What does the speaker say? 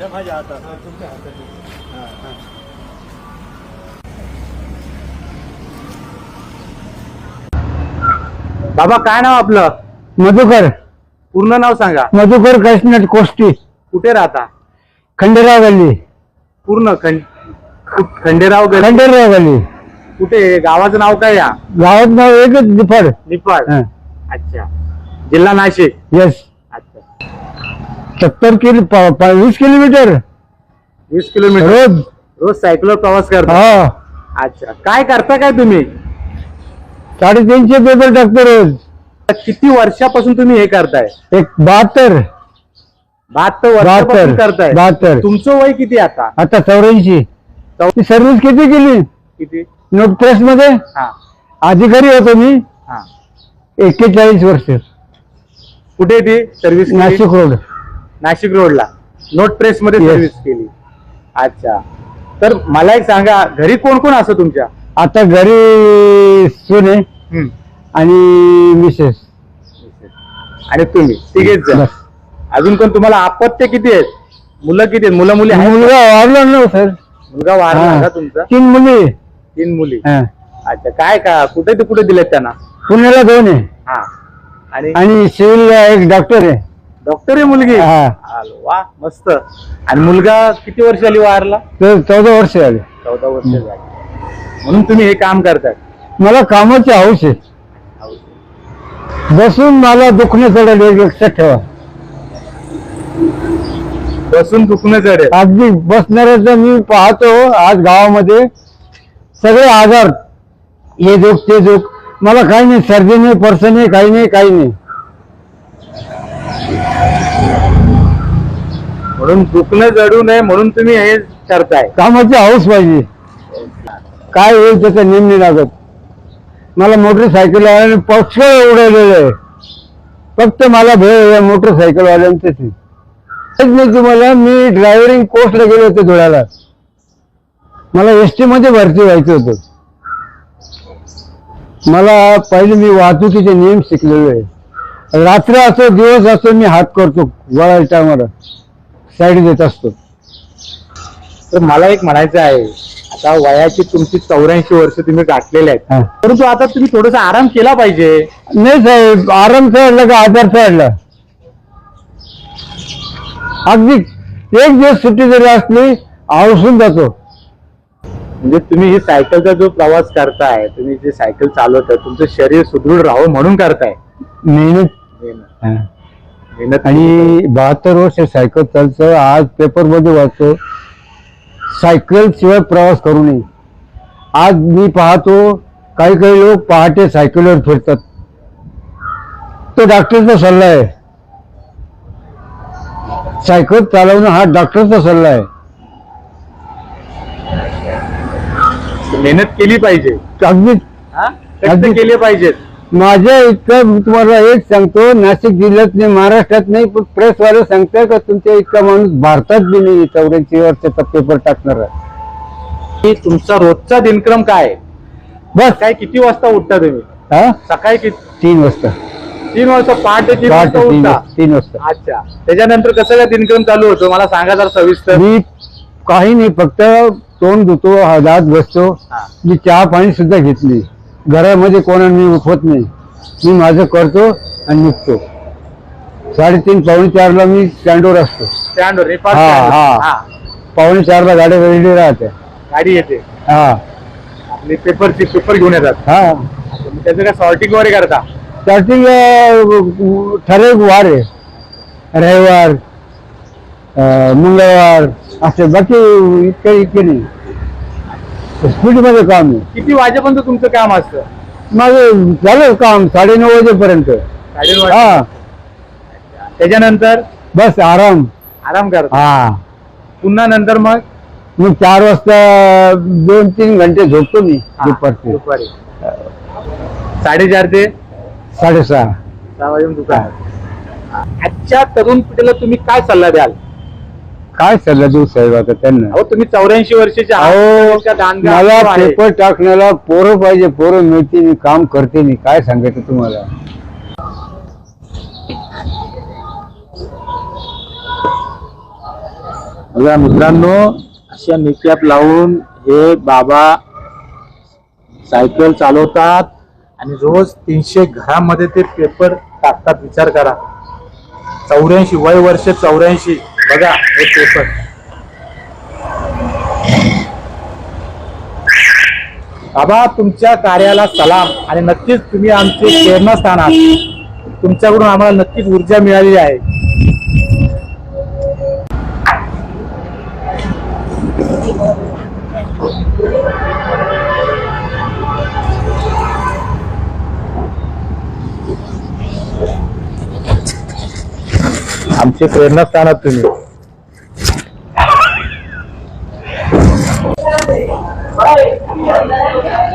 त्या माझ्या हातात. तुमच्या हातात हा, हा. बाबा काय नाव आपलं? मधुकर. पूर्ण नाव सांगा. मधुकर काशीनाथ कोष्टी. कुठे राहता? खंडेराव गल्ली. पूर्ण खंडेराव गल्ली. खंडेराव गल्ली. कुठे गावाचं नाव काय या? गावात नाव एकच दिफाड निफाड. अच्छा. जिल्हा नाशिक. येस सत्तर किलो प- प- वीस किलोमीटर. वीस किलोमीटर. रोज. रोज सायकलवर प्रवास करता? हा. अच्छा. काय करता काय तुम्ही? साडेतीनशे पेपर टाकतो रोज. किती वर्षापासून तुम्ही हे करताय? एक बहात्तर. बहात्तर वर्षापासून बहात्तर. करताय. बहात्तर. तुमचं वय किती आता? आता चौऱ्याऐंशी. चौ- सर्व्हिस किती केली? किती? नोट प्रेस मध्ये हा. अधिकारी होतो मी. हा. एक्केचाळीस वर्ष. कुठे ती? सर्व्हिस नाशिक रोड नाशिक रोडला. नोट प्रेस मध्ये Yes. सर्व्हिस केली. अच्छा. तर मला एक सांगा घरी कोण कोण असं तुमच्या? आता घरी सुने हम्म. आणि मिसेस. आणि तुम्ही तिघेच जण. बस. अजून कोण तुम्हाला अपत्य किती आहेत? मुलं किती आहेत? मुलं मुली आहेत मुलगा वाढला ना सर. मुलगा वारला. का तुमचा? तीन मुली. तीन मुली. हा. अच्छा काय का? कुठे ते कुठे दिलेत त्यांना? पुण्याला दोन आहे. हा. आणि? आणि एक डॉक्टर आहे. डॉक्टर आहे मुलगी. हा. आलो, वा मस्त. आणि मुलगा किती वर्ष झाली वारला? तर चौदा वर्ष झाले. चौदा वर्ष झाली. म्हणून तुम्ही हे काम करताय. मला कामाची हौस आहे. बसून मला दुखणे चढेल लक्षात ठेवा. बसून दुखणं चढेल. अगदी बसणाऱ्याचं मी पाहतो आज गावामध्ये. सगळे आजार. हे दुख ते दुख. मला काही नाही सर्दी नाही पर्स नाही काही नाही काही नाही. म्हणून दुखणं जडू नये म्हणून तुम्ही हे करताय. कामाची हौस पाहिजे. काय होईल त्याचा नेम नाही लागत. मला मोटरसायकल आणि पक्ष उडवलेलं आहे. फक्त मला भेळ या मोटरसायकल वाल्यांचे नाही तुम्हाला मी ड्रायव्हरिंग कोर्सला गेलो होतो धुळ्याला. मला एस टी मध्ये भरती व्हायचं होतं. मला पहिले मी वाहतुकीचे नियम शिकलेलो आहे. रात्र असो दिवस असो मी हात करतो वळायच्या टायमाला. साईड देत असतो. तर मला एक म्हणायचं आहे आता वयाची तुमची चौऱ्याऐंशी वर्ष तुम्ही गाठलेले आहेत. परंतु आता तुम्ही थोडासा आराम केला पाहिजे. नाही साहेब आराम चढला का आजार चढला अगदी एक दिवस सुट्टी जरी असली आवसून जातो. म्हणजे तुम्ही ही सायकलचा जो प्रवास करताय तुम्ही जे सायकल चालवताय तुमचं शरीर सुदृढ राहावं म्हणून करताय. मेहनत हा. मेहनत आणि बहात्तर वर्ष सायकल चालतं आज पेपरमध्ये वाचतो सायकल शिवाय प्रवास करू नये आज मी पाहतो काही काही लोक पहाटे सायकलवर फिरतात तो डॉक्टरचा सल्ला आहे सायकल चालवणं हा डॉक्टरचा सल्ला आहे मेहनत केली पाहिजे अगदी हा? कष्ट अगदी. केले पाहिजेत माझ्या इतकं तुम्हाला एक सांगतो नाशिक जिल्ह्यात नाही महाराष्ट्रात नाही पण प्रेसवाले सांगताय का तुमच्या इतका माणूस भारतात बी नाही चौऱ्याऐंशी वर्षाचा पेपर टाकणार आहे. की तुमचा रोजचा दिनक्रम काय आहे? बस. काय किती वाजता उठता तुम्ही? हा? सकाळी किती तीन वाजता. तीन वाजता पहाटे तीन वाजता उठता? तीन वाजता. अच्छा. त्याच्यानंतर कसं काय दिनक्रम चालू होतो? मला सांगा जरा सविस्तर. मी काही नाही फक्त तोंड धुतो हातात बसतो. मी चहा पाणी सुद्धा घेतली घरामध्ये कोणा मी उठवत नाही. मी माझं करतो आणि निघतो. साडेतीन पावणे चारला मी स्टँडवर असतो. स्टँडवर हा. हा. पावणे चारला गाड्या रेडी राहते. गाडी येते. हा. आपली पेपरची पेपर घेऊन येतात. हा. त्याचं काय सॉर्टिंग वगैरे करता? स्टार्टिंग ठराविक वार आहे. रविवार मंगळवार असे बाकी इतके इतके नाही. स्पीडमध्ये काम आहे. किती वाजेपर्यंत तुमचं काम असतं? माझं झालं काम साडेनऊ वाजेपर्यंत. साडेनऊ वाजता. हा. त्याच्यानंतर? बस आराम. आराम करता? हा. पुन्हा नंतर मग? मग चार वाजता दोन तीन घंटे झोपतो मी हा, दुपारचे. दुपारी. साडेचार ते? साडेसहा. सहा वाजून दुपार आजच्या तरुण पिढीला तुम्ही काय सल्ला द्याल? काय सल्ला देऊ साहेब आता त्यांना? अहो तुम्ही चौऱ्याऐंशी वर्षाचे आहात. अहो तुमच्या दांडगा मला आहे. पेपर टाकण्याला पोरं पाहिजे पोरं मिळते नाही काम करते नाही काय सांगायचं तुम्हाला? बघा मित्रांनो अशा निकॅप लावून हे बाबा सायकल चालवतात आणि रोज तीनशे घरामध्ये ते पेपर टाकतात. विचार करा. चौऱ्याऐंशी वय वर्ष चौऱ्याऐंशी. बघा हे पेपर. बाबा तुमच्या कार्याला सलाम. आणि नक्कीच तुम्ही आमचे प्रेरणास्थान आहात तुमच्याकडून आम्हाला नक्कीच ऊर्जा मिळाली आहे. आमचे प्रेरणास्थान आहात तुम्ही.